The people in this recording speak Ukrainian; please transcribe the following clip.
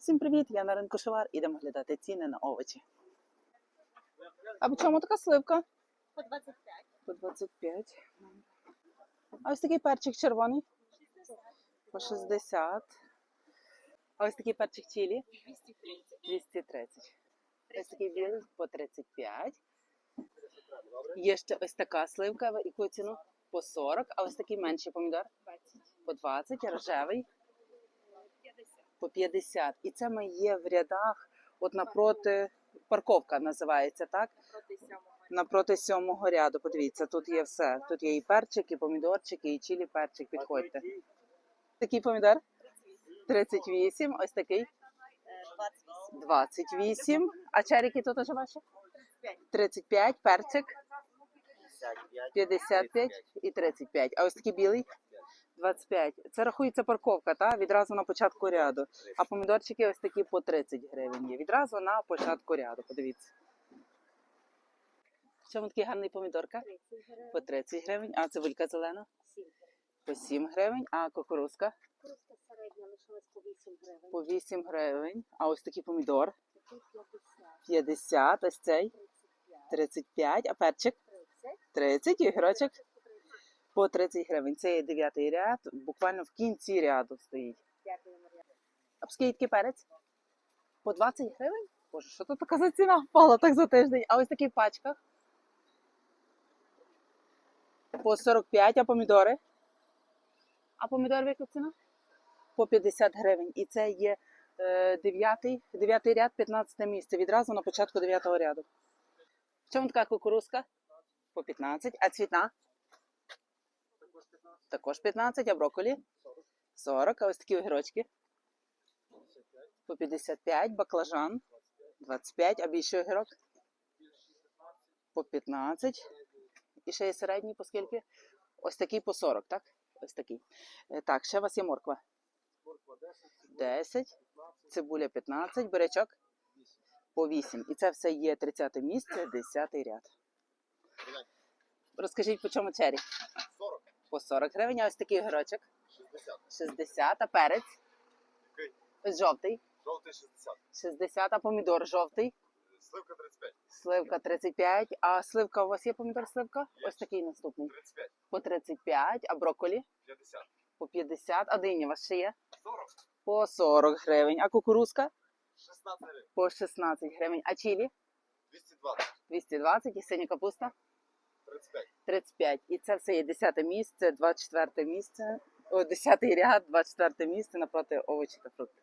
Всім привіт! Я на ринку Шовар. Ідемо глядати ціни на овочі. А по чому така сливка? По 25. По 25. А ось такий перчик червоний? По 60. А ось такий перчик чилі? 230. 230. Ось такий білий по 35. Є ще ось така сливка, яку ціну? По 40, а ось такий менший помідор 20. по 20, рожевий 50. По 50. І це ми є в рядах, от напроти, парковка називається, так? Напроти сьомого ряду. Подивіться, тут є все. Тут є і перчик, і помідорчики, і чилі перчик. Підходьте. Такий помідор 38, ось такий Е, 28. 28. А черіки тут уже ваші? 35. 35, перчик 55 і 35. А ось такий білий 25. Це рахується парковка, та? відразу на початку ряду. А помідорчики ось такі по 30 гривень є. Відразу на початку ряду. Подивіться. В чому такий гарний помідорка? 30. По 30 гривень, а цибулька зелена 7 по 7 гривень, а кукурузка Просто середня лишилась по 8 гривень. по 8 гривень. А ось такий помідор Такий 50. 50, ось цей 35. 35, а перчик 30. 30 і огірочок по 30. гривень. Це є дев'ятий ряд, буквально в кінці ряду стоїть. А скільки перець? По 20 гривень? Боже, що тут така за ціна впала так за тиждень? А ось такий в пачках? По 45, а помідори? А помідори в яку ціну? По 50 гривень. І це є е, дев'ятий, дев'ятий ряд, 15 місце. Відразу на початку дев'ятого ряду. В чому така кукурузка? По 15. А цвітна? Також 15, а брокколі? 40. А ось такі огірочки? По 55, баклажан 25, а більший огірок? По 15. І ще є середній по скільки? Ось такий по 40, так? Ось такий. Е, Так, ще у вас є морква. 10, цибуля 15, бурячок по 8. І це все є 30 місце, 10 ряд. Розкажіть, по чому чері? 40, По 40 гривень, а ось такий огірочок 60, 60, а перець? Який? Ось жовтий. жовтий 60, 60, а помідор жовтий. сливка 35, Сливка 35. А сливка у вас є помідор сливка? Є. Ось такий наступний. 35, По 35, а брокколі 50, по 50, а дині у вас ще є? 40, По 40 гривень. А кукурузка 16 гривень, по 16 гривень. А чилі 220, 220 і синя капуста 35, 35. І це все є 10 місце, 24 місце, о, 10 ряд, 24 місце напроти овочі та фрукти.